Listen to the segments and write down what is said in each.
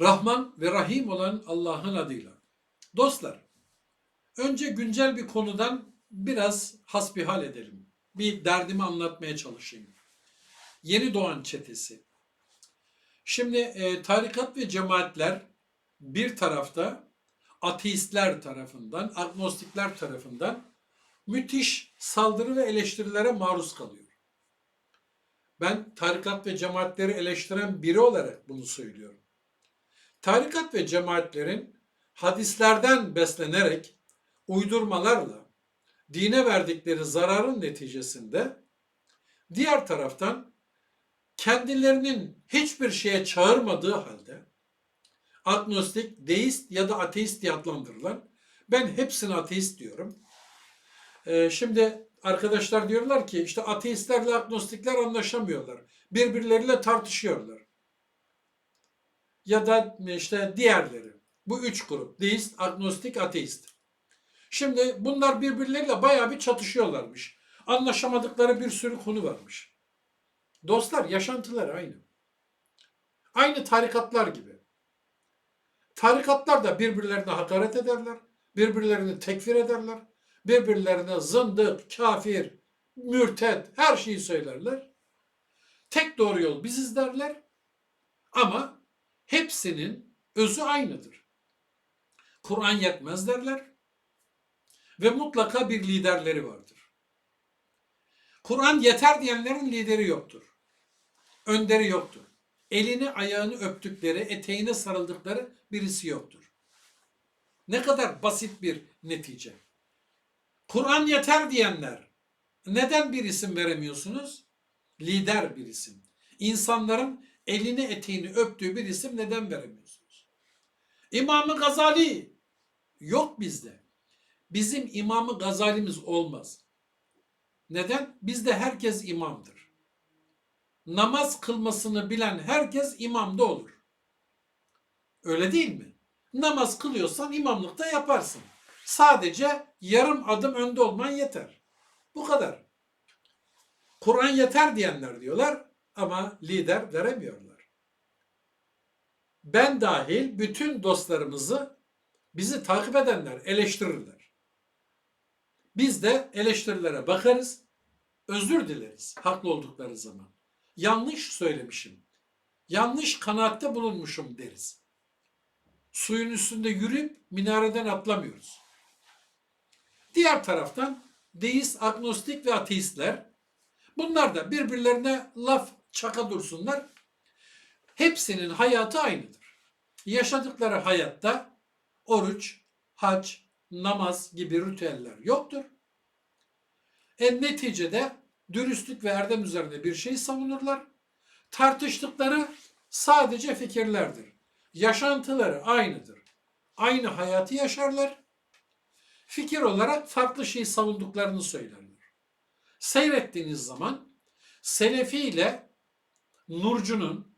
Rahman ve Rahim olan Allah'ın adıyla. Dostlar, önce güncel bir konudan biraz hasbihal edelim. Bir derdimi anlatmaya çalışayım. Yeni doğan çetesi. Şimdi e, tarikat ve cemaatler bir tarafta ateistler tarafından, agnostikler tarafından müthiş saldırı ve eleştirilere maruz kalıyor. Ben tarikat ve cemaatleri eleştiren biri olarak bunu söylüyorum. Tarikat ve cemaatlerin hadislerden beslenerek uydurmalarla dine verdikleri zararın neticesinde diğer taraftan kendilerinin hiçbir şeye çağırmadığı halde agnostik, deist ya da ateist diye adlandırılan ben hepsini ateist diyorum. Ee, şimdi arkadaşlar diyorlar ki işte ateistlerle agnostikler anlaşamıyorlar. Birbirleriyle tartışıyorlar. Ya da işte diğerleri. Bu üç grup. Deist, agnostik, ateist. Şimdi bunlar birbirleriyle bayağı bir çatışıyorlarmış. Anlaşamadıkları bir sürü konu varmış. Dostlar yaşantılar aynı. Aynı tarikatlar gibi. Tarikatlar da birbirlerine hakaret ederler. Birbirlerini tekfir ederler. Birbirlerine zındık, kafir, mürted her şeyi söylerler. Tek doğru yol biziz derler. Ama hepsinin özü aynıdır. Kur'an yetmez derler. Ve mutlaka bir liderleri vardır. Kur'an yeter diyenlerin lideri yoktur. Önderi yoktur. Elini ayağını öptükleri, eteğine sarıldıkları birisi yoktur. Ne kadar basit bir netice. Kur'an yeter diyenler neden bir isim veremiyorsunuz? Lider bir isim. İnsanların elini eteğini öptüğü bir isim neden veremiyorsunuz? İmam-ı Gazali yok bizde. Bizim İmam-ı Gazali'miz olmaz. Neden? Bizde herkes imamdır. Namaz kılmasını bilen herkes imamda olur. Öyle değil mi? Namaz kılıyorsan imamlıkta yaparsın. Sadece yarım adım önde olman yeter. Bu kadar. Kur'an yeter diyenler diyorlar ama lider veremiyorlar. Ben dahil bütün dostlarımızı bizi takip edenler eleştirirler. Biz de eleştirilere bakarız, özür dileriz haklı oldukları zaman. Yanlış söylemişim, yanlış kanaatte bulunmuşum deriz. Suyun üstünde yürüyüp minareden atlamıyoruz. Diğer taraftan deist, agnostik ve ateistler bunlar da birbirlerine laf çaka dursunlar. Hepsinin hayatı aynıdır. Yaşadıkları hayatta oruç, hac, namaz gibi ritüeller yoktur. En neticede dürüstlük ve erdem üzerine bir şey savunurlar. Tartıştıkları sadece fikirlerdir. Yaşantıları aynıdır. Aynı hayatı yaşarlar. Fikir olarak farklı şeyi savunduklarını söylerler. Seyrettiğiniz zaman Selefi ile Nurcu'nun,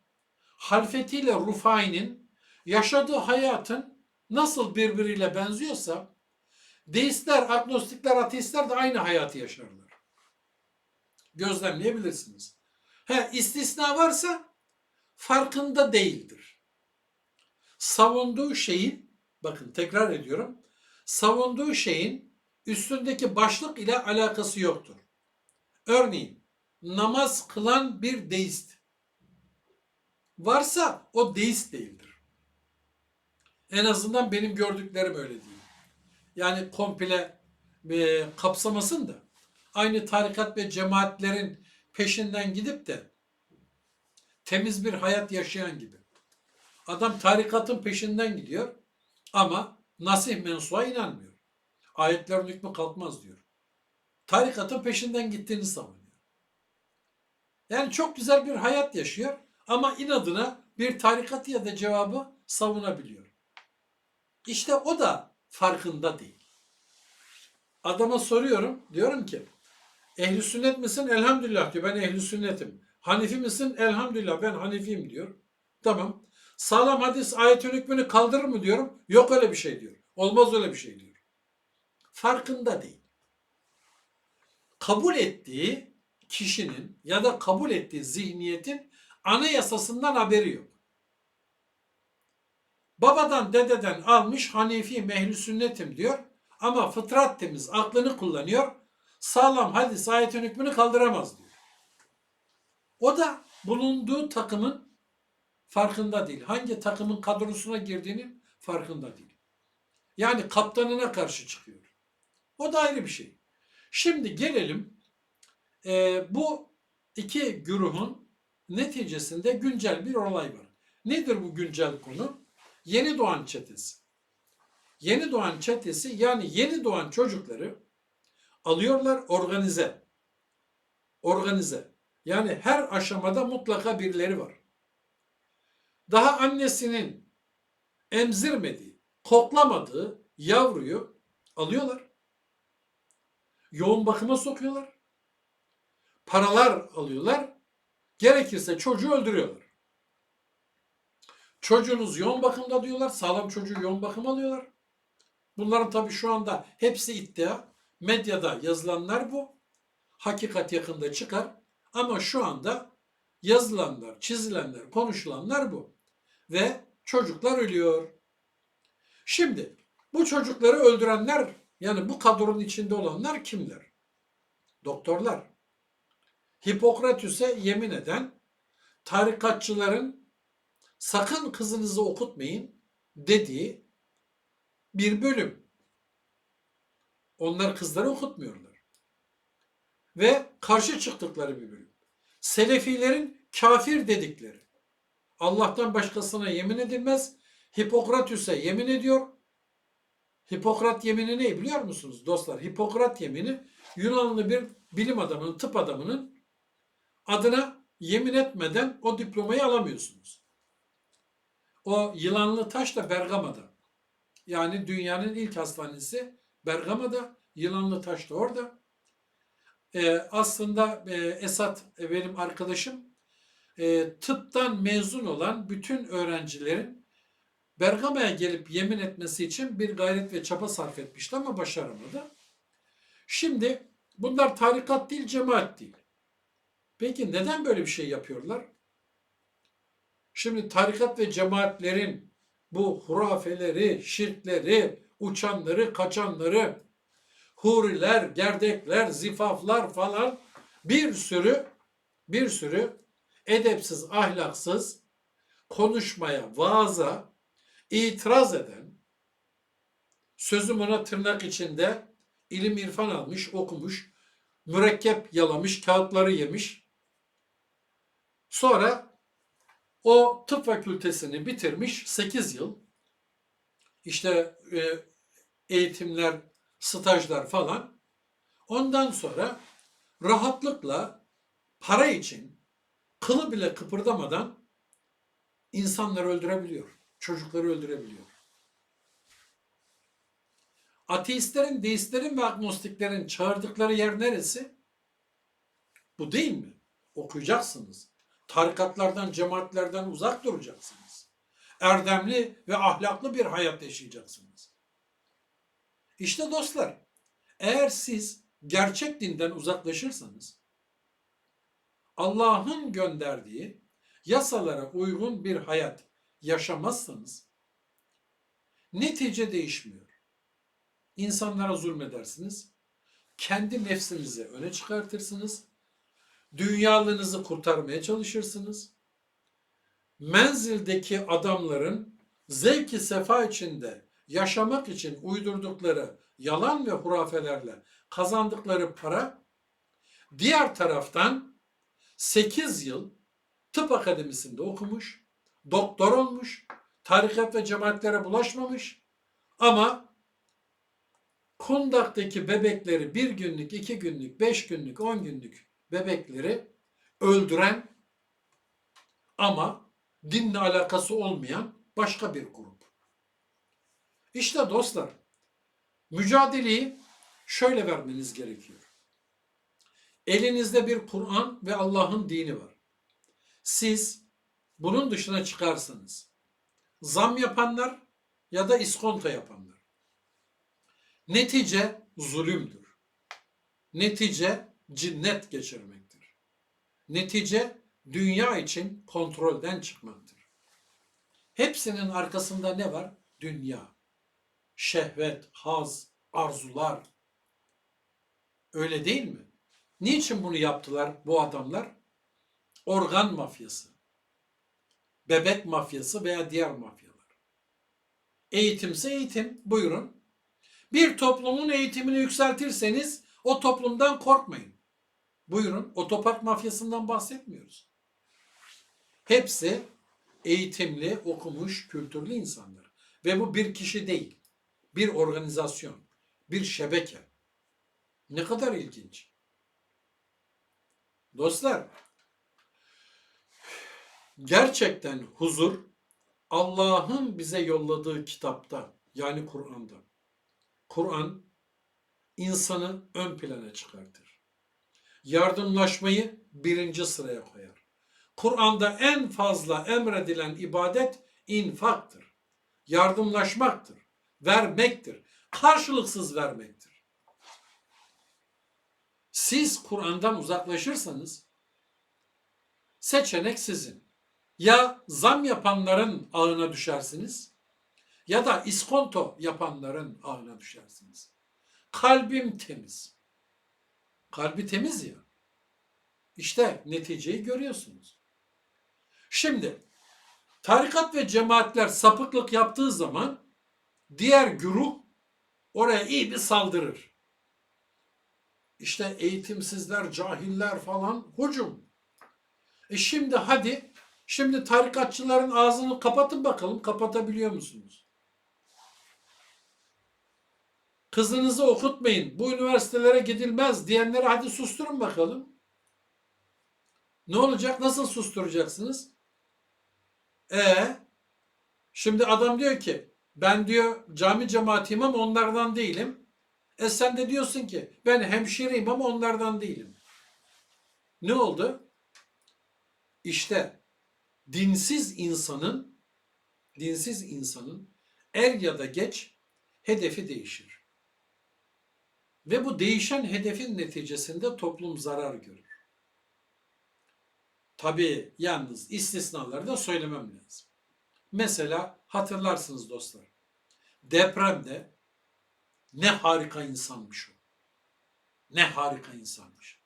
Halfeti ile Rufai'nin yaşadığı hayatın nasıl birbiriyle benziyorsa deistler, agnostikler, ateistler de aynı hayatı yaşarlar. Gözlemleyebilirsiniz. He, istisna varsa farkında değildir. Savunduğu şeyin, bakın tekrar ediyorum, savunduğu şeyin üstündeki başlık ile alakası yoktur. Örneğin namaz kılan bir deist varsa o deist değildir. En azından benim gördüklerim öyle değil. Yani komple e, kapsamasın da aynı tarikat ve cemaatlerin peşinden gidip de temiz bir hayat yaşayan gibi. Adam tarikatın peşinden gidiyor ama nasih mensuğa inanmıyor. Ayetlerin hükmü kalkmaz diyor. Tarikatın peşinden gittiğini savunuyor. Yani çok güzel bir hayat yaşıyor ama inadına bir tarikat ya da cevabı savunabiliyor. İşte o da farkında değil. Adama soruyorum, diyorum ki ehli sünnet misin? Elhamdülillah diyor. Ben ehli sünnetim. Hanifi misin? Elhamdülillah ben Hanifiyim diyor. Tamam. Sağlam hadis ayetin hükmünü kaldırır mı diyorum. Yok öyle bir şey diyor. Olmaz öyle bir şey diyor. Farkında değil. Kabul ettiği kişinin ya da kabul ettiği zihniyetin anayasasından haberi yok. Babadan dededen almış Hanefi mehli sünnetim diyor. Ama fıtrat temiz aklını kullanıyor. Sağlam hadis ayetin hükmünü kaldıramaz diyor. O da bulunduğu takımın farkında değil. Hangi takımın kadrosuna girdiğinin farkında değil. Yani kaptanına karşı çıkıyor. O da ayrı bir şey. Şimdi gelelim e, bu iki güruhun neticesinde güncel bir olay var. Nedir bu güncel konu? Yeni doğan çetesi. Yeni doğan çetesi yani yeni doğan çocukları alıyorlar organize. Organize. Yani her aşamada mutlaka birileri var. Daha annesinin emzirmediği, koklamadığı yavruyu alıyorlar. Yoğun bakıma sokuyorlar. Paralar alıyorlar. Gerekirse çocuğu öldürüyorlar. Çocuğunuz yoğun bakımda diyorlar. Sağlam çocuğu yoğun bakım alıyorlar. Bunların tabii şu anda hepsi iddia. Medyada yazılanlar bu. Hakikat yakında çıkar. Ama şu anda yazılanlar, çizilenler, konuşulanlar bu. Ve çocuklar ölüyor. Şimdi bu çocukları öldürenler yani bu kadronun içinde olanlar kimler? Doktorlar. Hipokratüs'e yemin eden tarikatçıların sakın kızınızı okutmayın dediği bir bölüm. Onlar kızları okutmuyorlar. Ve karşı çıktıkları bir bölüm. Selefilerin kafir dedikleri. Allah'tan başkasına yemin edilmez. Hipokratüs'e yemin ediyor. Hipokrat yemini ne biliyor musunuz dostlar? Hipokrat yemini Yunanlı bir bilim adamının, tıp adamının adına yemin etmeden o diplomayı alamıyorsunuz. O yılanlı taş da Bergama'da. Yani dünyanın ilk hastanesi Bergama'da. Yılanlı taş da orada. Ee, aslında e, Esat e, benim arkadaşım e, tıptan mezun olan bütün öğrencilerin Bergama'ya gelip yemin etmesi için bir gayret ve çaba sarf etmişti ama başaramadı. Şimdi bunlar tarikat değil, cemaat değil. Peki neden böyle bir şey yapıyorlar? Şimdi tarikat ve cemaatlerin bu hurafeleri, şirkleri, uçanları, kaçanları, huriler, gerdekler, zifaflar falan bir sürü bir sürü edepsiz, ahlaksız konuşmaya, vaaza itiraz eden, sözüm ona tırnak içinde ilim irfan almış, okumuş, mürekkep yalamış, kağıtları yemiş. Sonra o tıp fakültesini bitirmiş 8 yıl. İşte e, eğitimler, stajlar falan. Ondan sonra rahatlıkla para için kılı bile kıpırdamadan insanları öldürebiliyor. Çocukları öldürebiliyor. Ateistlerin, deistlerin ve agnostiklerin çağırdıkları yer neresi? Bu değil mi? Okuyacaksınız. Tarikatlardan, cemaatlerden uzak duracaksınız. Erdemli ve ahlaklı bir hayat yaşayacaksınız. İşte dostlar, eğer siz gerçek dinden uzaklaşırsanız, Allah'ın gönderdiği yasalara uygun bir hayat yaşamazsanız, netice değişmiyor. İnsanlara zulmedersiniz, kendi nefsinizi öne çıkartırsınız, dünyalığınızı kurtarmaya çalışırsınız. Menzildeki adamların zevki sefa içinde yaşamak için uydurdukları yalan ve hurafelerle kazandıkları para diğer taraftan 8 yıl tıp akademisinde okumuş, doktor olmuş, tarikat ve cemaatlere bulaşmamış ama kundaktaki bebekleri bir günlük, iki günlük, beş günlük, on günlük bebekleri öldüren ama dinle alakası olmayan başka bir grup. İşte dostlar, mücadeleyi şöyle vermeniz gerekiyor. Elinizde bir Kur'an ve Allah'ın dini var. Siz bunun dışına çıkarsanız, zam yapanlar ya da iskonto yapanlar. Netice zulümdür. Netice cinnet geçirmektir. Netice dünya için kontrolden çıkmaktır. Hepsinin arkasında ne var? Dünya. Şehvet, haz, arzular. Öyle değil mi? Niçin bunu yaptılar bu adamlar? Organ mafyası. Bebek mafyası veya diğer mafyalar. Eğitimse eğitim. Buyurun. Bir toplumun eğitimini yükseltirseniz o toplumdan korkmayın. Buyurun. Otopark mafyasından bahsetmiyoruz. Hepsi eğitimli, okumuş, kültürlü insanlar. Ve bu bir kişi değil. Bir organizasyon, bir şebeke. Ne kadar ilginç. Dostlar, gerçekten huzur Allah'ın bize yolladığı kitapta yani Kur'an'da. Kur'an insanı ön plana çıkartır. Yardımlaşmayı birinci sıraya koyar. Kur'an'da en fazla emredilen ibadet infaktır. Yardımlaşmaktır. Vermektir. Karşılıksız vermektir. Siz Kur'an'dan uzaklaşırsanız seçenek sizin. Ya zam yapanların ağına düşersiniz ya da iskonto yapanların ağına düşersiniz. Kalbim temiz. Kalbi temiz ya. İşte neticeyi görüyorsunuz. Şimdi tarikat ve cemaatler sapıklık yaptığı zaman diğer güruh oraya iyi bir saldırır. İşte eğitimsizler, cahiller falan hücum. E şimdi hadi, şimdi tarikatçıların ağzını kapatın bakalım, kapatabiliyor musunuz? Kızınızı okutmayın, bu üniversitelere gidilmez diyenleri hadi susturun bakalım. Ne olacak? Nasıl susturacaksınız? E şimdi adam diyor ki ben diyor cami cemaatiyim ama onlardan değilim. E sen de diyorsun ki ben hemşireyim ama onlardan değilim. Ne oldu? İşte dinsiz insanın dinsiz insanın er ya da geç hedefi değişir. Ve bu değişen hedefin neticesinde toplum zarar görür. Tabii yalnız istisnaları da söylemem lazım. Mesela hatırlarsınız dostlar. Depremde ne harika insanmış o. Ne harika insanmış.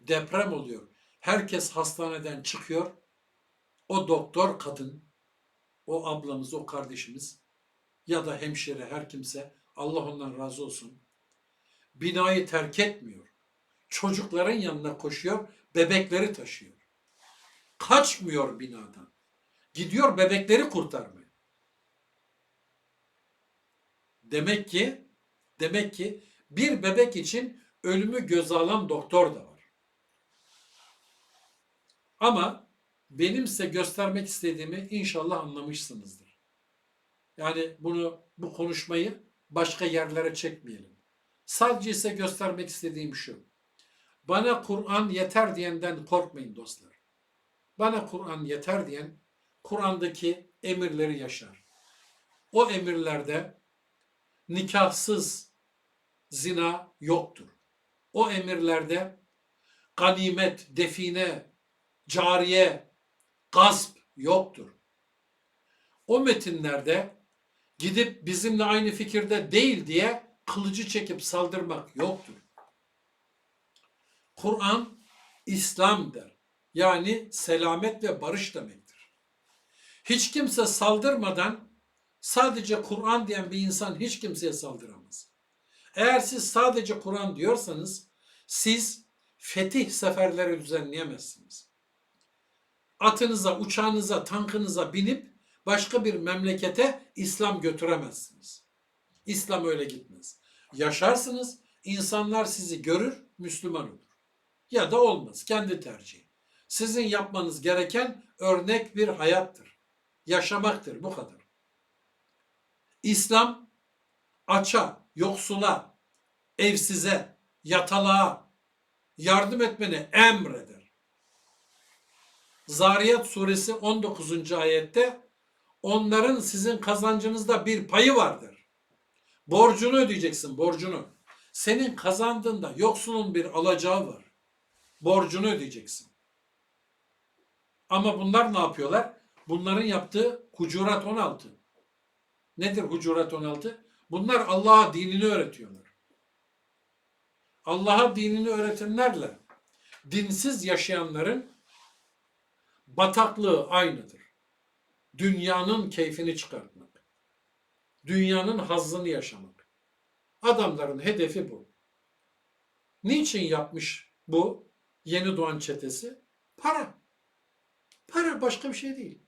Deprem oluyor. Herkes hastaneden çıkıyor. O doktor kadın, o ablamız, o kardeşimiz ya da hemşire her kimse Allah ondan razı olsun. Binayı terk etmiyor. Çocukların yanına koşuyor, bebekleri taşıyor. Kaçmıyor binadan. Gidiyor bebekleri kurtarmaya. Demek ki demek ki bir bebek için ölümü göze alan doktor da var. Ama benim size göstermek istediğimi inşallah anlamışsınızdır. Yani bunu bu konuşmayı başka yerlere çekmeyelim. Sadece size göstermek istediğim şu. Bana Kur'an yeter diyenden korkmayın dostlar. Bana Kur'an yeter diyen Kur'an'daki emirleri yaşar. O emirlerde nikahsız zina yoktur. O emirlerde ganimet, define, cariye, gasp yoktur. O metinlerde gidip bizimle aynı fikirde değil diye kılıcı çekip saldırmak yoktur. Kur'an İslam der. Yani selamet ve barış demektir. Hiç kimse saldırmadan sadece Kur'an diyen bir insan hiç kimseye saldıramaz. Eğer siz sadece Kur'an diyorsanız siz fetih seferleri düzenleyemezsiniz. Atınıza, uçağınıza, tankınıza binip başka bir memlekete İslam götüremezsiniz. İslam öyle gitmez. Yaşarsınız, insanlar sizi görür, Müslüman olur. Ya da olmaz, kendi tercihi. Sizin yapmanız gereken örnek bir hayattır. Yaşamaktır, bu kadar. İslam aça, yoksula, evsize, yatalığa yardım etmeni emreder. Zariyat suresi 19. ayette onların sizin kazancınızda bir payı vardır. Borcunu ödeyeceksin, borcunu. Senin kazandığında yoksulun bir alacağı var. Borcunu ödeyeceksin. Ama bunlar ne yapıyorlar? Bunların yaptığı Hucurat 16. Nedir Hucurat 16? Bunlar Allah'a dinini öğretiyorlar. Allah'a dinini öğretenlerle dinsiz yaşayanların bataklığı aynıdır. Dünyanın keyfini çıkartmak. Dünyanın hazzını yaşamak. Adamların hedefi bu. Niçin yapmış bu yeni doğan çetesi? Para. Para başka bir şey değil.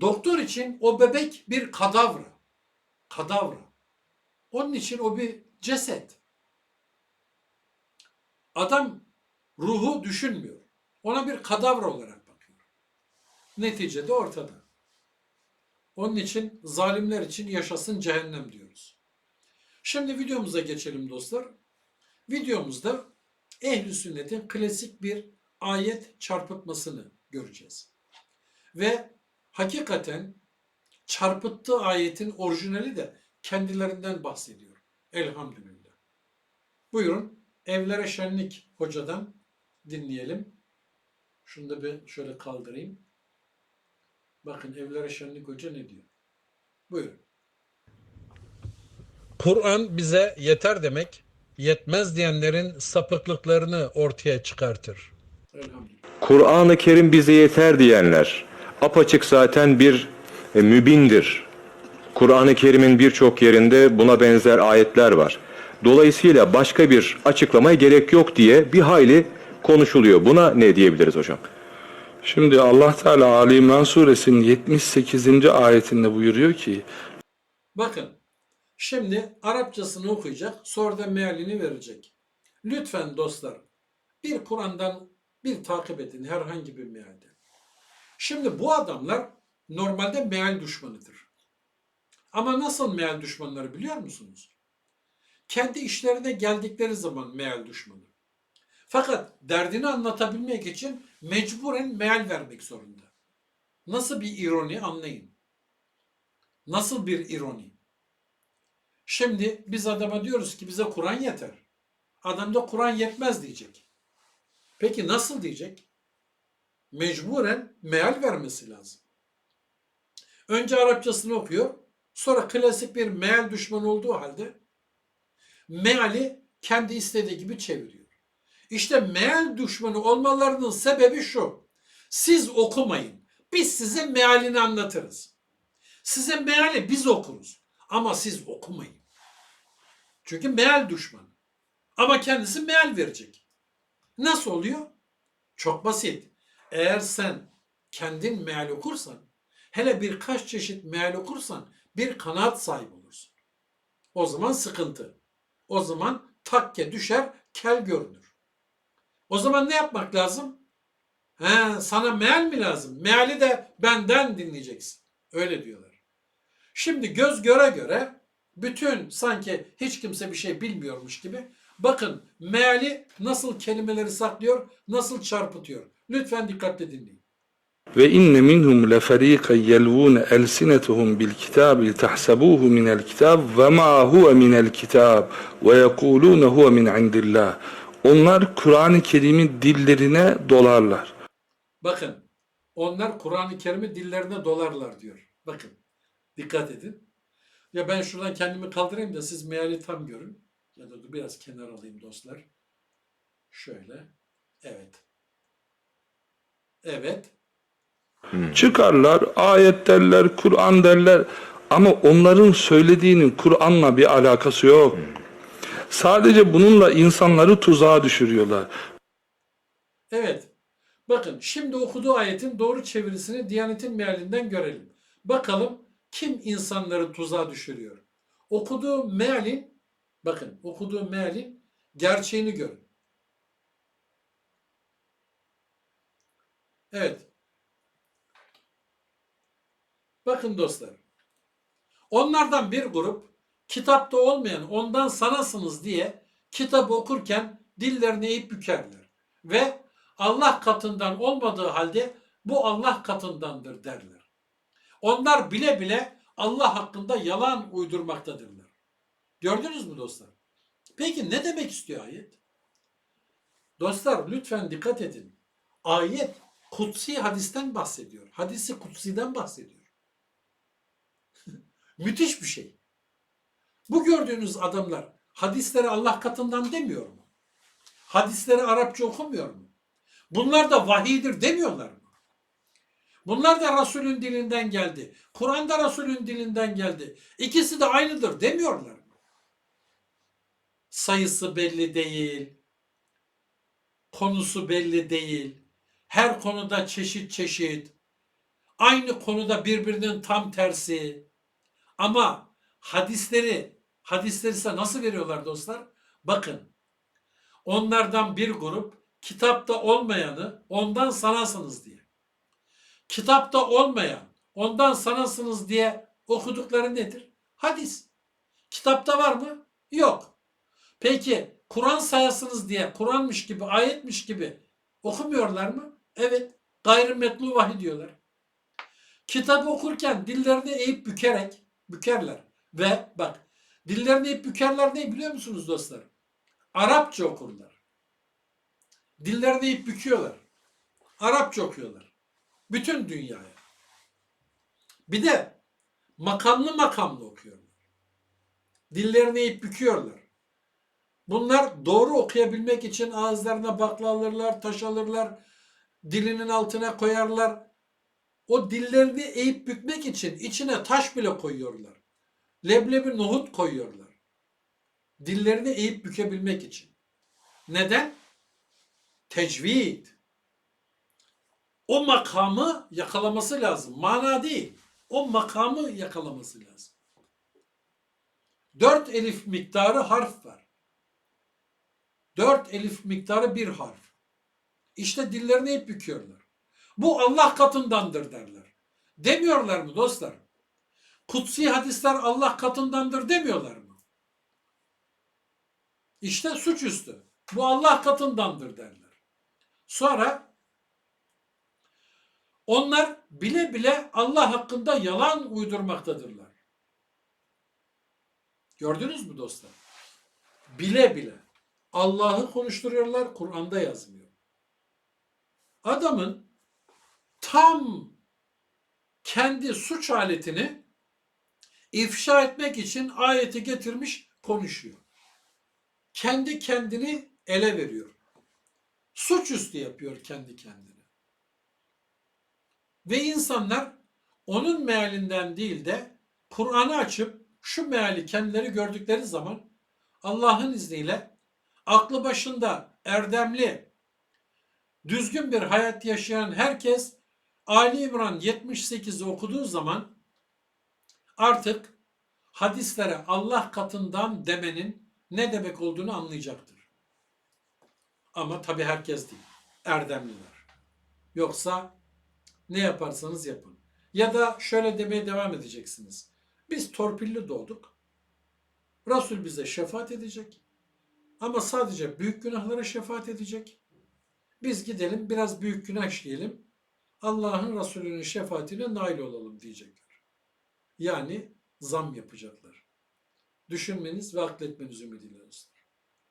Doktor için o bebek bir kadavra. Kadavra. Onun için o bir ceset. Adam ruhu düşünmüyor. Ona bir kadavra olarak bakıyor. Neticede ortada. Onun için zalimler için yaşasın cehennem diyoruz. Şimdi videomuza geçelim dostlar. Videomuzda ehli sünnetin klasik bir ayet çarpıtmasını göreceğiz. Ve hakikaten çarpıttığı ayetin orijinali de kendilerinden bahsediyor. Elhamdülillah. Buyurun Evlere Şenlik hocadan dinleyelim. Şunu da bir şöyle kaldırayım. Bakın Evlere Şenlik hoca ne diyor? Buyurun. Kur'an bize yeter demek, yetmez diyenlerin sapıklıklarını ortaya çıkartır. Elhamdülillah. Kur'an-ı Kerim bize yeter diyenler apaçık zaten bir e, mübindir. Kur'an-ı Kerim'in birçok yerinde buna benzer ayetler var. Dolayısıyla başka bir açıklamaya gerek yok diye bir hayli konuşuluyor. Buna ne diyebiliriz hocam? Şimdi Allah Teala Ali İmran suresinin 78. ayetinde buyuruyor ki Bakın şimdi Arapçasını okuyacak sonra da mealini verecek. Lütfen dostlar bir Kur'an'dan bir takip edin herhangi bir mealde. Şimdi bu adamlar normalde meal düşmanıdır. Ama nasıl meal düşmanları biliyor musunuz? Kendi işlerine geldikleri zaman meal düşmanı. Fakat derdini anlatabilmek için mecburen meal vermek zorunda. Nasıl bir ironi anlayın. Nasıl bir ironi? Şimdi biz adama diyoruz ki bize Kur'an yeter. Adam da Kur'an yetmez diyecek. Peki nasıl diyecek? Mecburen meal vermesi lazım. Önce Arapçasını okuyor. Sonra klasik bir meal düşmanı olduğu halde meali kendi istediği gibi çeviriyor. İşte meal düşmanı olmalarının sebebi şu. Siz okumayın. Biz size mealini anlatırız. Size meali biz okuruz. Ama siz okumayın. Çünkü meal düşmanı. Ama kendisi meal verecek. Nasıl oluyor? Çok basit. Eğer sen kendin meal okursan, hele birkaç çeşit meal okursan bir kanaat sahibi olursun. O zaman sıkıntı. O zaman takke düşer, kel görünür. O zaman ne yapmak lazım? He, sana meal mi lazım? Meali de benden dinleyeceksin. Öyle diyorlar. Şimdi göz göre göre bütün sanki hiç kimse bir şey bilmiyormuş gibi bakın meali nasıl kelimeleri saklıyor, nasıl çarpıtıyor. Lütfen dikkatle dinleyin. ve inne minhum leferiqen yelvun elsinetuhum bil kitab litahsabuhu min el kitab ve ma huve min el kitab ve yekulun huve min indillah. Onlar Kur'an-ı Kerim'i dillerine dolarlar. Bakın onlar Kur'an-ı Kerim'i dillerine dolarlar diyor. Bakın dikkat edin. Ya ben şuradan kendimi kaldırayım da siz meali tam görün. Ya da biraz kenar alayım dostlar. Şöyle. Evet. Evet. Çıkarlar, ayet derler, Kur'an derler ama onların söylediğinin Kur'an'la bir alakası yok. Sadece bununla insanları tuzağa düşürüyorlar. Evet. Bakın şimdi okuduğu ayetin doğru çevirisini Diyanet'in mealinden görelim. Bakalım kim insanları tuzağa düşürüyor. Okuduğu mealin bakın okuduğu mealin gerçeğini görün. Evet. Bakın dostlar. Onlardan bir grup kitapta olmayan ondan sanasınız diye kitabı okurken dillerini eğip bükerler. Ve Allah katından olmadığı halde bu Allah katındandır derler. Onlar bile bile Allah hakkında yalan uydurmaktadırlar. Gördünüz mü dostlar? Peki ne demek istiyor ayet? Dostlar lütfen dikkat edin. Ayet kutsi hadisten bahsediyor. Hadisi kutsiden bahsediyor. Müthiş bir şey. Bu gördüğünüz adamlar hadisleri Allah katından demiyor mu? Hadisleri Arapça okumuyor mu? Bunlar da vahiydir demiyorlar mı? Bunlar da Resulün dilinden geldi. Kur'an da Resulün dilinden geldi. İkisi de aynıdır demiyorlar mı? Sayısı belli değil. Konusu belli değil. Her konuda çeşit çeşit. Aynı konuda birbirinin tam tersi. Ama hadisleri, hadisleri size nasıl veriyorlar dostlar? Bakın. Onlardan bir grup kitapta olmayanı ondan sanasınız diye. Kitapta olmayan ondan sanasınız diye okudukları nedir? Hadis. Kitapta var mı? Yok. Peki Kur'an sayasınız diye Kur'anmış gibi, ayetmiş gibi okumuyorlar mı? Evet. Gayrimetlu vahiy diyorlar. Kitabı okurken dillerini eğip bükerek bükerler. Ve bak dillerini eğip bükerler ne biliyor musunuz dostlar? Arapça okurlar. Dillerini eğip büküyorlar. Arapça okuyorlar. Bütün dünyaya. Bir de makamlı makamlı okuyorlar. Dillerini eğip büküyorlar. Bunlar doğru okuyabilmek için ağızlarına bakla alırlar, taş alırlar, dilinin altına koyarlar. O dillerini eğip bükmek için içine taş bile koyuyorlar. Leblebi nohut koyuyorlar. Dillerini eğip bükebilmek için. Neden? Tecvid. O makamı yakalaması lazım. Mana değil. O makamı yakalaması lazım. Dört elif miktarı harf var. Dört elif miktarı bir harf. İşte dillerini hep büküyorlar. Bu Allah katındandır derler. Demiyorlar mı dostlar? Kutsi hadisler Allah katındandır demiyorlar mı? İşte suçüstü. Bu Allah katındandır derler. Sonra onlar bile bile Allah hakkında yalan uydurmaktadırlar. Gördünüz mü dostlar? Bile bile. Allah'ı konuşturuyorlar, Kur'an'da yazmıyor. Adamın tam kendi suç aletini ifşa etmek için ayeti getirmiş konuşuyor. Kendi kendini ele veriyor. Suçüstü yapıyor kendi kendine. Ve insanlar onun mealinden değil de Kur'an'ı açıp şu meali kendileri gördükleri zaman Allah'ın izniyle aklı başında erdemli, düzgün bir hayat yaşayan herkes Ali İmran 78'i okuduğu zaman artık hadislere Allah katından demenin ne demek olduğunu anlayacaktır. Ama tabi herkes değil. Erdemliler. Yoksa ne yaparsanız yapın. Ya da şöyle demeye devam edeceksiniz. Biz torpilli doğduk. Resul bize şefaat edecek. Ama sadece büyük günahlara şefaat edecek. Biz gidelim biraz büyük günah işleyelim. Allah'ın Resulü'nün şefaatine nail olalım diyecekler. Yani zam yapacaklar. Düşünmeniz ve akletmeniz ümidiyle dostlar.